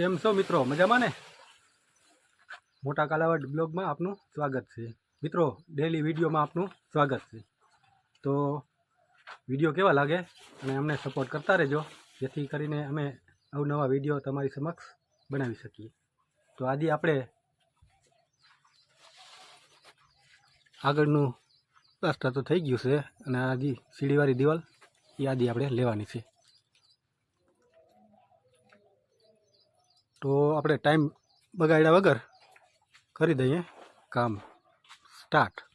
કેમ છો મિત્રો? મજામાં ને? મોટા કાલાવડ બ્લોગમાં આપનું સ્વાગત છે. મિત્રો ડેલી વિડીયોમાં આપનું સ્વાગત છે. તો વીડિયો કેવા લાગે અને અમને સપોર્ટ કરતા રહેજો, જેથી કરીને અમે અવનવા વીડિયો તમારી સમક્ષ બનાવી શકીએ. તો આજે આપણે આગળનું પ્લાસ્ટર તો થઈ ગયું છે અને આજે સીડીવાળી દિવાલ એ આજે આપણે લેવાની છે. તો આપણે ટાઈમ બગાડ્યા વગર કરી દઈએ. કામ start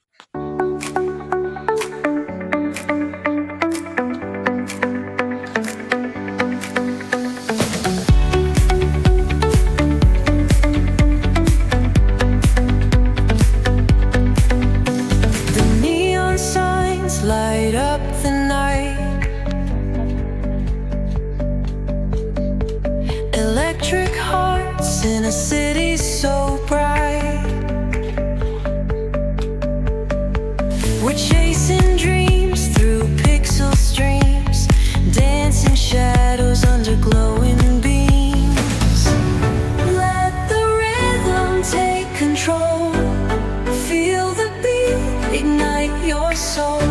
in a city so bright. We're chasing dreams through pixel streams, dancing shadows under glowing beams. Let the rhythm take control. Feel the beat, ignite your soul.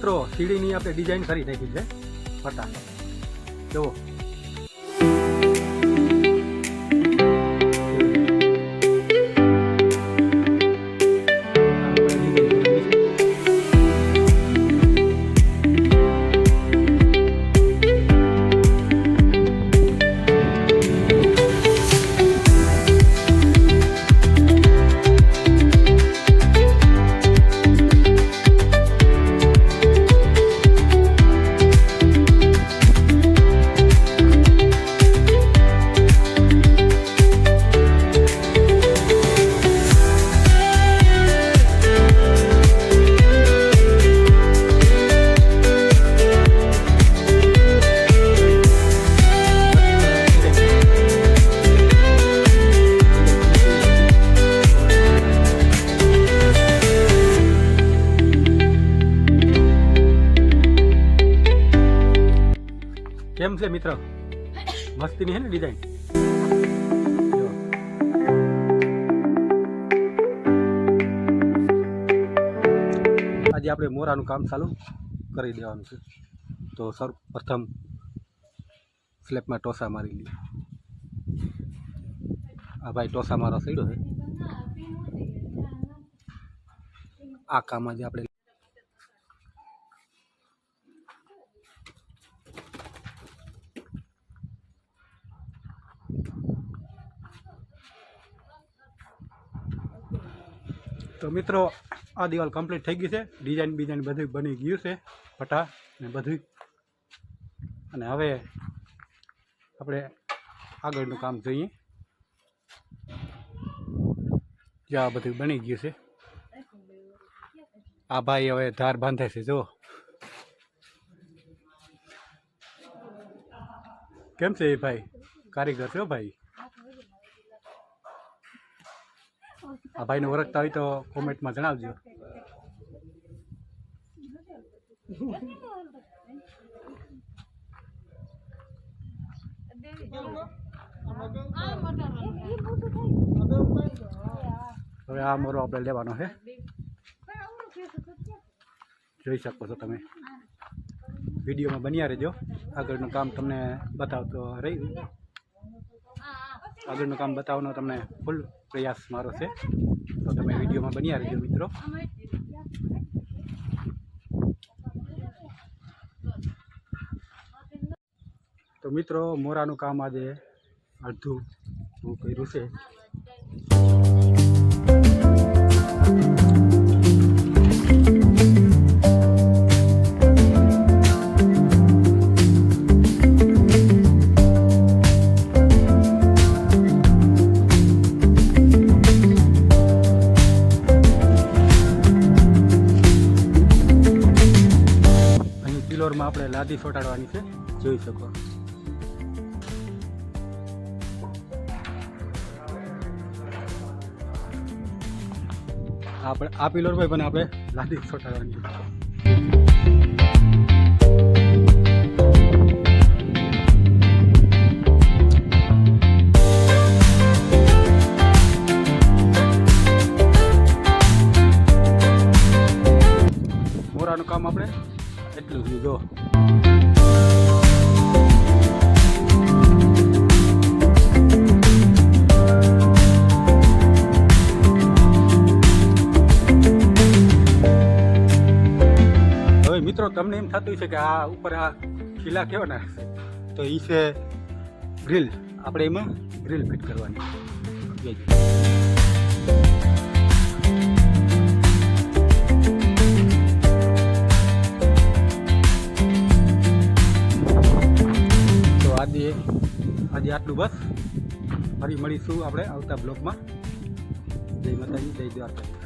મિત્રો સીડીની આપણે ડિઝાઇન કરી નાખી છે. પટા જુઓ. મિત્ર. મસ્તીની છે ને ડિઝાઇન આજે આપણે મોરાનું કામ ચાલુ કરી દેવાનું છે. તો સર, પ્રથમ સ્લેપમાં ટોસા મારી લઈએ. આ ભાઈ ટોસા મારો સડ્યો છે. આ કામ આજે આપણે તો મિત્રો, આ દિવાલ કમ્પ્લીટ થઈ ગઈ છે. ડિઝાઇન બિઝાઇન બધું બની ગયું છે. પટા ને બધું અને હવે આપણે આગળનું કામ જોઈએ. જ્યાં બધું બની ગયું છે. આ ભાઈ હવે ધાર બાંધે છે જો કેમ છે એ ભાઈ? કારીગર છે ભાઈ? આ ભાઈને ઓળખતા હોય તો કોમેન્ટમાં જણાવજો. હવે આ મોરો આપણે લેવાનો છે જોઈ શકો છો તમે. વિડીયોમાં બન્યા રહેજો. આગળનું કામ તમને બતાવતો રહી. આગળનું કામ બતાવવાનો તમને ફૂલ પ્રયાસ મારો છે. તો તમે વિડીયોમાં બન્યા રહેજો મિત્રો. તો મિત્રો, મોરાનું કામ આજે અડધું હું કર્યું છે. આપણે લાદી ફટાડવાની છે. જોઈ શકો. આપણે આ પિલર પર પણ આપણે લાદી ફટાડવાની છે. કામ આપણે એટલું જ, જો. મિત્રો, તમને એમ થતું છે કે આ ઉપર આ ખીલા કેવાના ને? તો એ છે ગ્રીલ આપણે એમાં ગ્રીલ ફિટ કરવાની. તો આજે આજે આટલું બસ. ફરી મળીશું આપણે આવતા બ્લોગમાં જય માતાજી, જય દ્વારકા